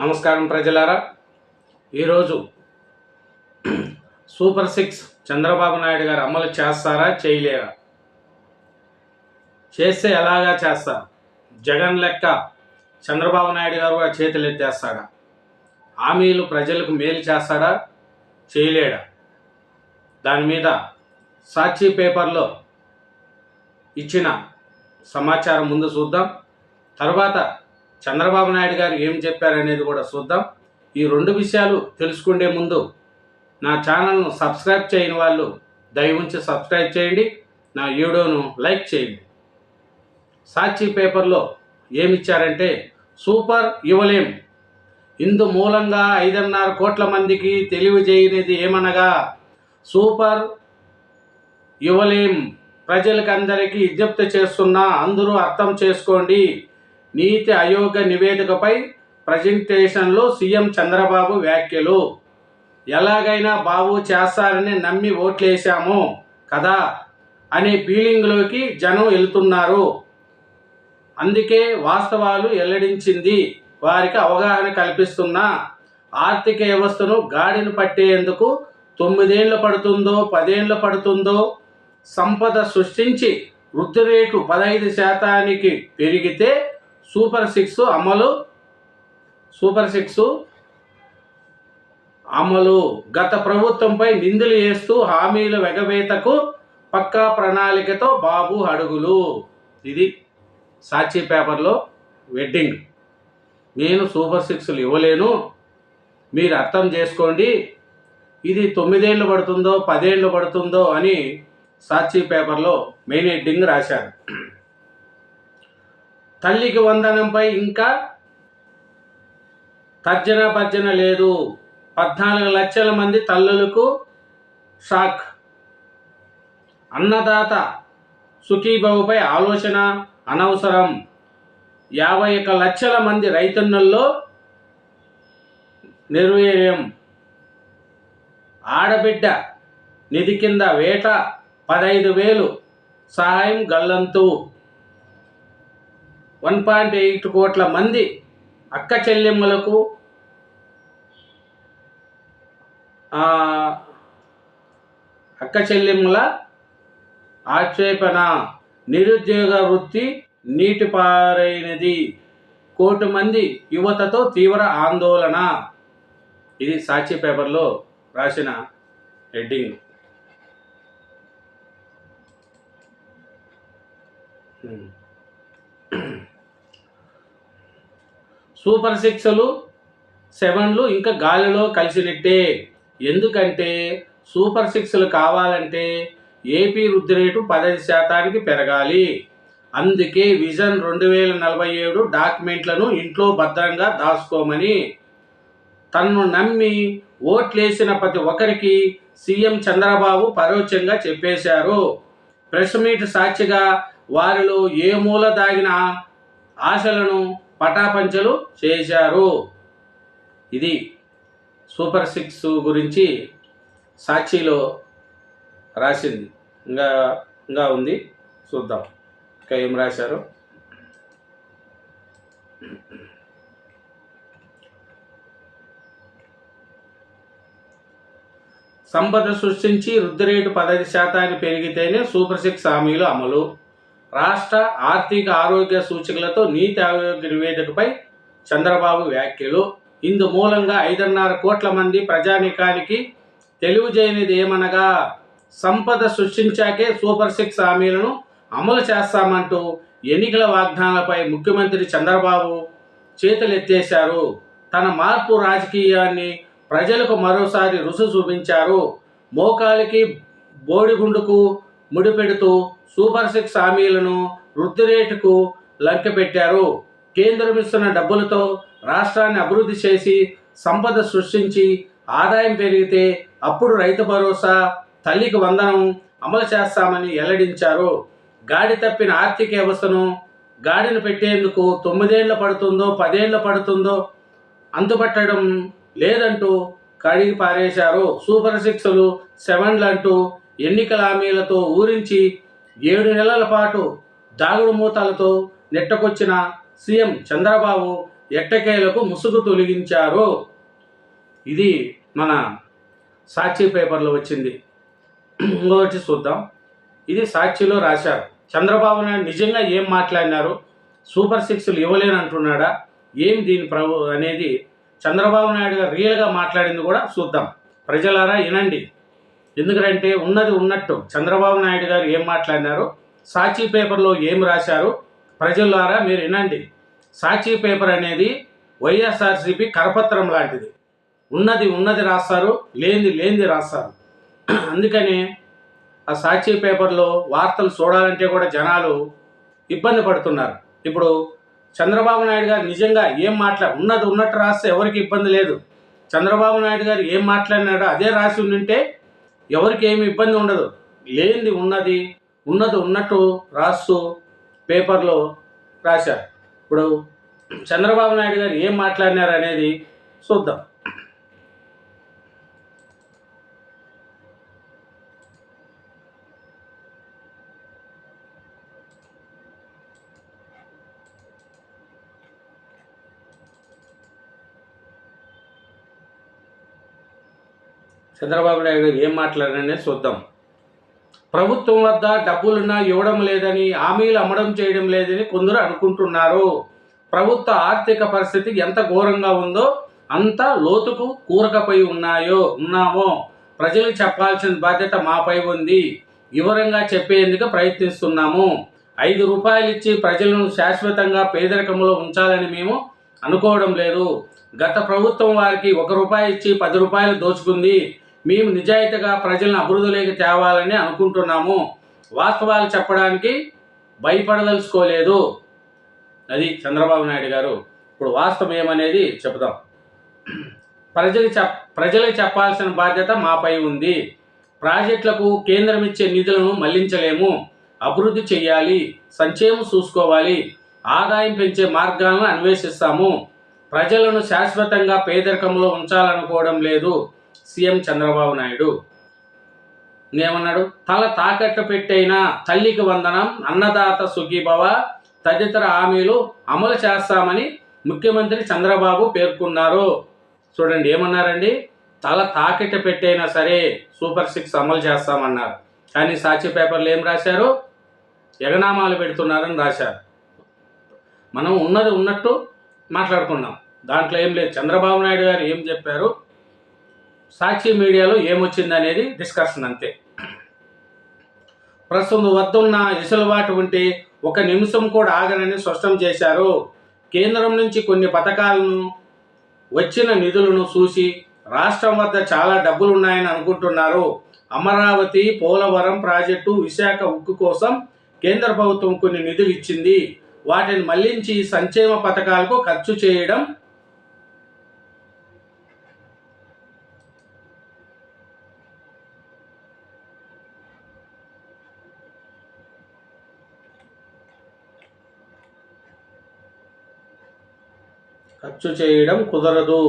నమస్కారం ప్రజలారా. ఈరోజు సూపర్ సిక్స్ చంద్రబాబు నాయుడు గారు అమలు చేస్తారా చేయలేరా? చేస్తే ఎలాగా చేస్తారు? జగన్ లెక్క చంద్రబాబు నాయుడు గారు కూడా చేతులు ఎత్తేస్తాడా హామీలు ప్రజలకు మేలు చేస్తాడా చేయలేడా? దాని మీద సాక్షి పేపర్లో ఇచ్చిన సమాచారం ముందు చూద్దాం. తర్వాత చంద్రబాబు నాయుడు గారు ఏం చెప్పారనేది కూడా చూద్దాం. ఈ రెండు విషయాలు తెలుసుకునే ముందు నా ఛానల్ను సబ్స్క్రైబ్ చేయని వాళ్ళు దయ ఉంచి సబ్స్క్రైబ్ చేయండి. నా వీడియోను లైక్ చేయండి. సాక్షి పేపర్లో ఏమిచ్చారంటే సూపర్ యువలేం. ఇందు మూలంగా ఐదున్నర కోట్ల మందికి తెలియజేయనిది ఏమనగా సూపర్ యువలేం. ప్రజలకందరికీ విజ్ఞప్తి చేస్తున్నా అందరూ అర్థం చేసుకోండి. నీతి ఆయోగ నివేదికపై ప్రజెంటేషన్లో సీఎం చంద్రబాబు వ్యాఖ్యలు. ఎలాగైనా బాబు చేస్తారని నమ్మి ఓట్లేశాము కదా అనే ఫీలింగ్లోకి జనం వెళ్తున్నారు. అందుకే వాస్తవాలు వెల్లడించింది. వారికి అవగాహన కల్పిస్తున్న ఆర్థిక వ్యవస్థను గాడిని పట్టేందుకు తొమ్మిదేళ్ళు పడుతుందో పదేళ్ళు పడుతుందో సంపద సృష్టించి వృద్ధి రేటు పదహైదు శాతానికి పెరిగితే సూపర్ సిక్స్ అమలు. సూపర్ సిక్స్ అమలు. గత ప్రభుత్వంపై నిందలు వేస్తూ హామీల వెగవేతకు పక్కా ప్రణాళికతో బాబు అడుగులు. ఇది సాక్షి పేపర్లో వెడ్డింగ్. నేను సూపర్ సిక్స్లు ఇవ్వలేను. మీరు అర్థం చేసుకోండి. ఇది తొమ్మిదేళ్ళు పడుతుందో పదేళ్ళు పడుతుందో అని సాక్షి పేపర్లో మెయిన్ హెడ్డింగ్ రాశారు. తల్లికి వందనంపై ఇంకా తర్జన భర్జన లేదు. పద్నాలుగు లక్షల మంది తల్లులకు షాక్. అన్నదాత సుఖీబాబుపై ఆలోచన అనవసరం. యాభై ఒక లక్షల మంది రైతన్నల్లో నిర్వీర్యం. ఆడబిడ్డ నిధి కింద వేట పదహైదు వేలు సహాయం గల్లంతు. వన్ పాయింట్ ఎయిట్ కోట్ల మంది అక్క చెల్లెమ్మలకు అక్క చెల్లెమ్మల ఆక్షేపణ నిరుద్యోగ వృత్తి నీటిపారైనది. కోటి మంది యువతతో తీవ్ర ఆందోళన. ఇది సాక్షి పేపర్లో రాసిన హెడ్డింగ్. Hmm. సూపర్ సిక్స్లు సెవెన్లు ఇంకా గాలిలో కలిసినట్టే ఎందుకంటే సూపర్ సిక్స్లు కావాలంటే ఏపీ వృద్ధి రేటు పదహైదు శాతానికి పెరగాలి. అందుకే విజన్ రెండు వేల నలభై ఏడు డాక్యుమెంట్లను ఇంట్లో భద్రంగా దాచుకోమని. తన్ను నమ్మి ఓట్లేసిన ప్రతి ఒక్కరికి సీఎం చంద్రబాబు పరోక్షంగా చెప్పేశారు. ప్రెస్ మీట్ సాక్షిగా వారిలో ఏ మూల దాగిన ఆశలను పటాపంచలు చేశారు. ఇది సూపర్ సిక్స్ గురించి సాక్షిలో రాసింది. ఇంకా ఇంకా ఉంది. చూద్దాం. ఇంకా ఏం రాశారు? సంపద సృష్టించి వృద్ధి రేటు పదహైదు శాతానికి పెరిగితేనే సూపర్ సిక్స్ హామీలు అమలు. రాష్ట్ర ఆర్థిక ఆరోగ్య సూచికలతో నీతి ఆయోగ నివేదికపై చంద్రబాబు వ్యాఖ్యలు. ఇందు మూలంగా ఐదున్నర కోట్ల మంది ప్రజానీకానికి తెలియజేయనిది ఏమనగా సంపద సృష్టించాకే సూపర్ సిక్స్ హామీలను అమలు చేస్తామంటూ ఎన్నికల వాగ్దానాలపై ముఖ్యమంత్రి చంద్రబాబు చేతులెత్తేశారు. తన మార్పు రాజకీయాన్ని ప్రజలకు మరోసారి రుసు చూపించారు. మోకాలికి బోడిగుండుకు ముడిపెడుతూ సూపర్ సిక్స్ హామీలను వృద్ధి రేటుకు లంక పెట్టారు కేంద్రం ఇస్తున్న డబ్బులతో రాష్ట్రాన్ని అభివృద్ధి చేసి సంపద సృష్టించి ఆదాయం పెరిగితే అప్పుడు రైతు భరోసా తల్లికి వందనం అమలు చేస్తామని వెల్లడించారు. గాడి తప్పిన ఆర్థిక వ్యవస్థను గాడిని పెట్టేందుకు తొమ్మిదేళ్ళు పడుతుందో పదేళ్ళు పడుతుందో అంతుపట్టడం లేదంటూ కడిగి పారేశారు. సూపర్ సిక్స్లు సెవెన్లు అంటూ ఎన్నికల హామీలతో ఊరించి ఏడు నెలల పాటు దాగుడు మూతలతో నెట్టకొచ్చిన సీఎం చంద్రబాబు ఎట్టకేలకు ముసుగు తొలగించారు. ఇది మన సాక్షి పేపర్లో వచ్చింది. ఇంకొకటి చూద్దాం. ఇది సాక్షిలో రాశారు. చంద్రబాబు నాయుడు నిజంగా ఏం మాట్లాడినారు? సూపర్ సిక్స్లు ఇవ్వలేనంటున్నాడా? ఏం దీని ప్రభు అనేది చంద్రబాబు నాయుడు గారు రియల్గా మాట్లాడింది కూడా చూద్దాం. ప్రజలారా వినండి. ఎందుకంటే ఉన్నది ఉన్నట్టు చంద్రబాబు నాయుడు గారు ఏం మాట్లాడినారు సాక్షి పేపర్లో ఏం రాశారు ప్రజలారా మీరు వినండి. సాక్షి పేపర్ అనేది వైఎస్ఆర్సీపీ కరపత్రం లాంటిది. ఉన్నది ఉన్నది రాస్తారు లేనిది లేనిది రాస్తారు. అందుకని ఆ సాక్షి పేపర్లో వార్తలు చూడాలంటే కూడా జనాలు ఇబ్బంది పడుతున్నారు. ఇప్పుడు చంద్రబాబు నాయుడు గారు నిజంగా ఏం మాట్లా ఉన్నది ఉన్నట్టు రాస్తే ఎవరికి ఇబ్బంది లేదు. చంద్రబాబు నాయుడు గారు ఏం మాట్లాడినాడో అదే రాసి ఉండింటే ఎవరికి ఏమి ఇబ్బంది ఉండదు. లేనిది ఉన్నది ఉన్నది ఉన్నట్టు రాస్తూ పేపర్లో రాశారు. ఇప్పుడు చంద్రబాబు నాయుడు గారు ఏం మాట్లాడినారు అనేది చూద్దాం. చంద్రబాబు నాయుడు గారు ఏం మాట్లాడారనే చూద్దాం. ప్రభుత్వం వద్ద డబ్బులున్నా ఇవ్వడం లేదని హామీలు అమ్మడం చేయడం లేదని కొందరు అనుకుంటున్నారు. ప్రభుత్వ ఆర్థిక పరిస్థితి ఎంత ఘోరంగా ఉందో అంత లోతుకు కూరకపోయి ఉన్నాయో ఉన్నామో ప్రజలకు చెప్పాల్సిన బాధ్యత మాపై ఉంది. వివరంగా చెప్పేందుకు ప్రయత్నిస్తున్నాము. ఐదు రూపాయలు ఇచ్చి ప్రజలను శాశ్వతంగా పేదరికంలో ఉంచాలని మేము అనుకోవడం లేదు. గత ప్రభుత్వం వారికి ఒక రూపాయి ఇచ్చి పది రూపాయలు దోచుకుంది. మేము నిజాయితీగా ప్రజలను అభివృద్ధిలోకి తేవాలని అనుకుంటున్నాము. వాస్తవాలు చెప్పడానికి భయపడదలుచుకోలేదు. అది చంద్రబాబు నాయుడు గారు. ఇప్పుడు వాస్తవం ఏమనేది చెబుదాం. ప్రజలు చెప్ ప్రజలకు చెప్పాల్సిన బాధ్యత మాపై ఉంది. ప్రాజెక్టులకు కేంద్రం ఇచ్చే నిధులను మళ్ళించలేము. అభివృద్ధి చేయాలి సంక్షేమం చూసుకోవాలి ఆదాయం పెంచే మార్గాలను అన్వేషిస్తాము. ప్రజలను శాశ్వతంగా పేదరికంలో ఉంచాలనుకోవడం లేదు. సీఎం చంద్రబాబు నాయుడు. ఏమన్నాడు తల తాకట్టు పెట్టైనా తల్లికి వందనం అన్నదాత సుఖీభవ తదితర హామీలు అమలు చేస్తామని ముఖ్యమంత్రి చంద్రబాబు పేర్కొన్నారు. చూడండి ఏమన్నారండి? తల తాకట్టు పెట్టైనా సరే సూపర్ సిక్స్ అమలు చేస్తామన్నారు. కానీ సాక్షి పేపర్లు ఏం రాశారు? ఎగనామాలు పెడుతున్నారని రాశారు. మనం ఉన్నది ఉన్నట్టు మాట్లాడుకున్నాం. దాంట్లో ఏం లేదు. చంద్రబాబు నాయుడు గారు ఏం చెప్పారు? సాక్షి మీడియాలో ఏమొచ్చింది అనేది డిస్కషన్ అంతే. ప్రస్తుతం వద్దున్న ఇసులుబాటు ఉంటే ఒక నిమిషం కూడా ఆగనని స్పష్టం చేశారు. కేంద్రం నుంచి కొన్ని పథకాలను వచ్చిన నిధులను చూసి రాష్ట్రం వద్ద చాలా డబ్బులు ఉన్నాయని అనుకుంటున్నారు. అమరావతి పోలవరం ప్రాజెక్టు విశాఖ ఉక్కు కోసం కేంద్ర ప్రభుత్వం కొన్ని నిధులు ఇచ్చింది. వాటిని మళ్ళించి సంక్షేమ పథకాలకు ఖర్చు చేయడం ఖర్చు చేయడం కుదరదు.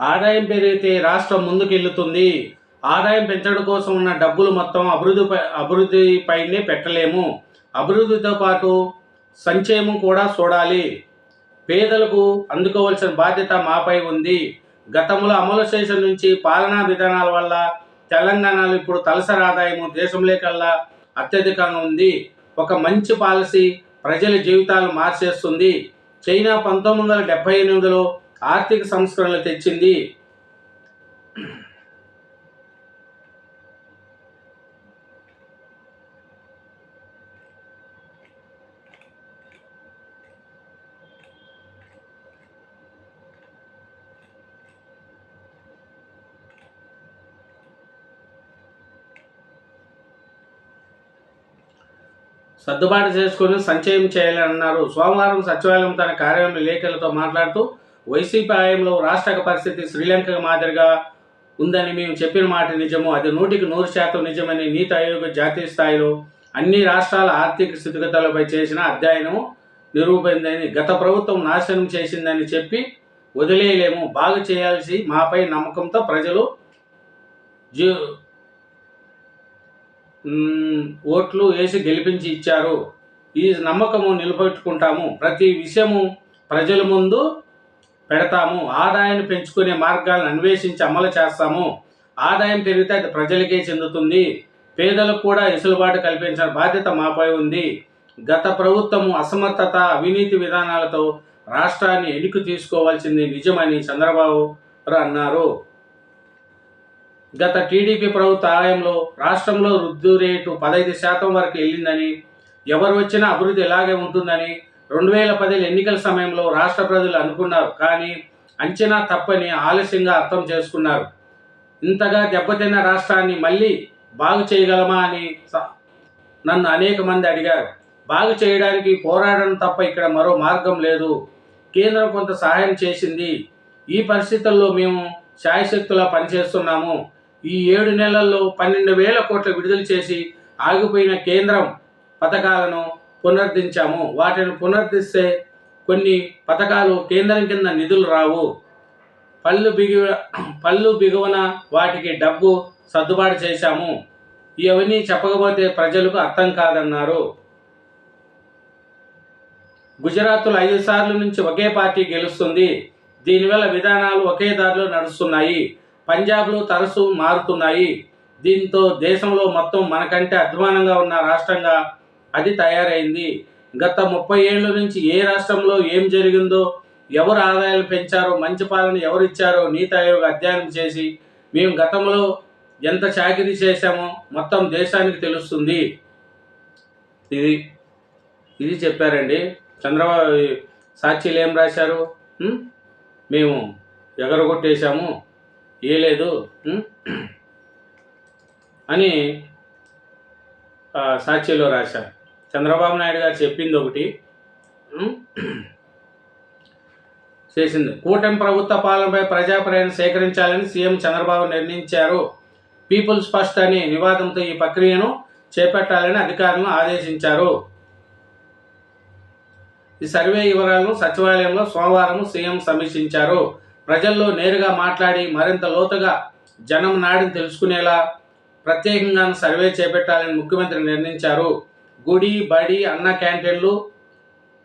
ఆదాయం పెరిగితే రాష్ట్రం ముందుకెళ్తుంది ఆదాయం పెంచడం కోసం ఉన్న డబ్బులు మొత్తం అభివృద్ధి అభివృద్ధిపైనే పెట్టలేము. అభివృద్ధితో పాటు సంక్షేమం కూడా చూడాలి. పేదలకు అందుకోవాల్సిన బాధ్యత మాపై ఉంది. గతంలో అమలు చేసిన నుంచి పాలనా విధానాల వల్ల తెలంగాణలో ఇప్పుడు తలసరి ఆదాయము దేశంలో కల్లా అత్యధికంగా ఉంది. ఒక మంచి పాలసీ ప్రజల జీవితాలు మార్చేస్తుంది. చైనా పంతొమ్మిది వందల డెబ్బై ఎనిమిదిలో ఆర్థిక సంస్కరణలు తెచ్చింది. సర్దుబాటు చేసుకుని సంచయం చేయాలని అన్నారు సోమవారం సచివాలయం తన కార్యాలయం లేఖలతో మాట్లాడుతూ వైసీపీ హయాంలో రాష్ట్ర పరిస్థితి శ్రీలంక మాదిరిగా ఉందని మేము చెప్పిన మాట నిజము అది నూటికి నూరు శాతం నిజమని నీతి ఆయోగ్ జాతీయ స్థాయిలో అన్ని రాష్ట్రాల ఆర్థిక స్థితిగతులపై చేసిన అధ్యయనం నిరూపిందని గత ప్రభుత్వం నాశనం చేసిందని చెప్పి వదిలేయలేము. బాగు చేయాల్సి మాపై నమ్మకంతో ప్రజలు జీ ఓట్లు వేసి గెలిపించి ఇచ్చారు. ఈ నమ్మకము నిలబెట్టుకుంటాము. ప్రతి విషయము ప్రజల ముందు పెడతాము. ఆదాయాన్ని పెంచుకునే మార్గాలను అన్వేషించి అమలు చేస్తాము. ఆదాయం పెరిగితే అది ప్రజలకే చెందుతుంది. పేదలకు కూడా వెసులుబాటు కల్పించిన బాధ్యత మాపై ఉంది. గత ప్రభుత్వము అసమర్థత అవినీతి విధానాలతో రాష్ట్రాన్ని ఎన్నిక తీసుకోవాల్సింది నిజమని చంద్రబాబు అన్నారు. గత టీడీపీ ప్రభుత్వ ఆలయంలో రాష్ట్రంలో వృద్ధి రేటు పదహైదు శాతం వరకు వెళ్ళిందని ఎవరు వచ్చినా అభివృద్ధి ఇలాగే ఉంటుందని రెండు వేల పదిహేను ఎన్నికల సమయంలో రాష్ట్ర ప్రజలు అనుకున్నారు కానీ అంచనా తప్పని ఆలస్యంగా అర్థం చేసుకున్నారు. ఇంతగా దెబ్బతిన్న రాష్ట్రాన్ని మళ్ళీ బాగు చేయగలమా అని నన్ను అనేక మంది అడిగారు. బాగు చేయడానికి పోరాడడం తప్ప ఇక్కడ మరో మార్గం లేదు. కేంద్రం కొంత సహాయం చేసింది. ఈ పరిస్థితుల్లో మేము శాయశక్తులా పనిచేస్తున్నాము. ఈ ఏడు నెలల్లో పన్నెండు వేల కోట్లు విడుదల చేసి ఆగిపోయిన కేంద్రం పథకాలను పునరుద్ధరించాము వాటిని పునరుద్ధరిస్తే కొన్ని పథకాలు కేంద్రం కింద నిధులు రావు. పళ్ళు బిగి పళ్ళు బిగువన వాటికి డబ్బు సర్దుబాటు చేశాము. ఇవన్నీ చెప్పకపోతే ప్రజలకు అర్థం కాదన్నారు. గుజరాత్లో ఐదు సార్లు నుంచి ఒకే పార్టీ గెలుస్తుంది. దీనివల్ల విధానాలు ఒకే దారిలో నడుస్తున్నాయి. పంజాబ్లో తరచూ మారుతున్నాయి. దీంతో దేశంలో మొత్తం మనకంటే అధ్వానంగా ఉన్న రాష్ట్రంగా అది తయారైంది. గత ముప్పై ఏళ్ళ నుంచి ఏ రాష్ట్రంలో ఏం జరిగిందో ఎవరు ఆదాయాలు పెంచారో మంచి పాలన ఎవరు ఇచ్చారో నీతి ఆయోగ్ అధ్యయనం చేసి మేము గతంలో ఎంత చాకిరీ చేశామో మొత్తం దేశానికి తెలుస్తుంది. ఇది ఇది చెప్పారండి. చంద్రబాబు సాక్షిలు ఏం రాశారు? మేము ఎగరగొట్టేశాము. ఏ లేదు. అని సాక్షిలో రాశారు. చంద్రబాబు నాయుడు గారు చెప్పింది ఒకటి. చేసింది. కూటమి ప్రభుత్వ పాలనపై ప్రజాప్రేరణ సేకరించాలని సీఎం చంద్రబాబు నిర్ణయించారు. పీపుల్స్ ఫస్ట్ అనే నివాదంతో ఈ ప్రక్రియను చేపట్టాలని అధికారులను ఆదేశించారు. ఈ సర్వే వివరాలను సచివాలయంలో సోమవారం సీఎం సమీక్షించారు. ప్రజల్లో నేరుగా మాట్లాడి మరింత లోతుగా జనం నాడిని తెలుసుకునేలా ప్రత్యేకంగా సర్వే చేపట్టాలని ముఖ్యమంత్రి నిర్ణయించారు. గుడి బడి అన్న క్యాంటీన్లు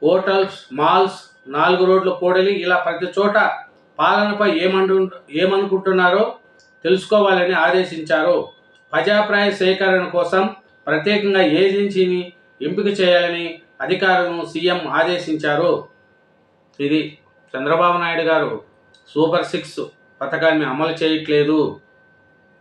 హోటల్స్ మాల్స్ నాలుగు రోడ్ల కూడలి ఇలా ప్రతి చోట పాలనపై ఏమంటు ఏమనుకుంటున్నారో తెలుసుకోవాలని ఆదేశించారు. ప్రజాప్రాయ సేకరణ కోసం ప్రత్యేకంగా ఏజెన్సీని ఎంపిక చేయాలని అధికారులను సీఎం ఆదేశించారు. ఇది చంద్రబాబు నాయుడు గారు సూపర్ సిక్స్ పథకాన్ని అమలు చేయట్లేదు.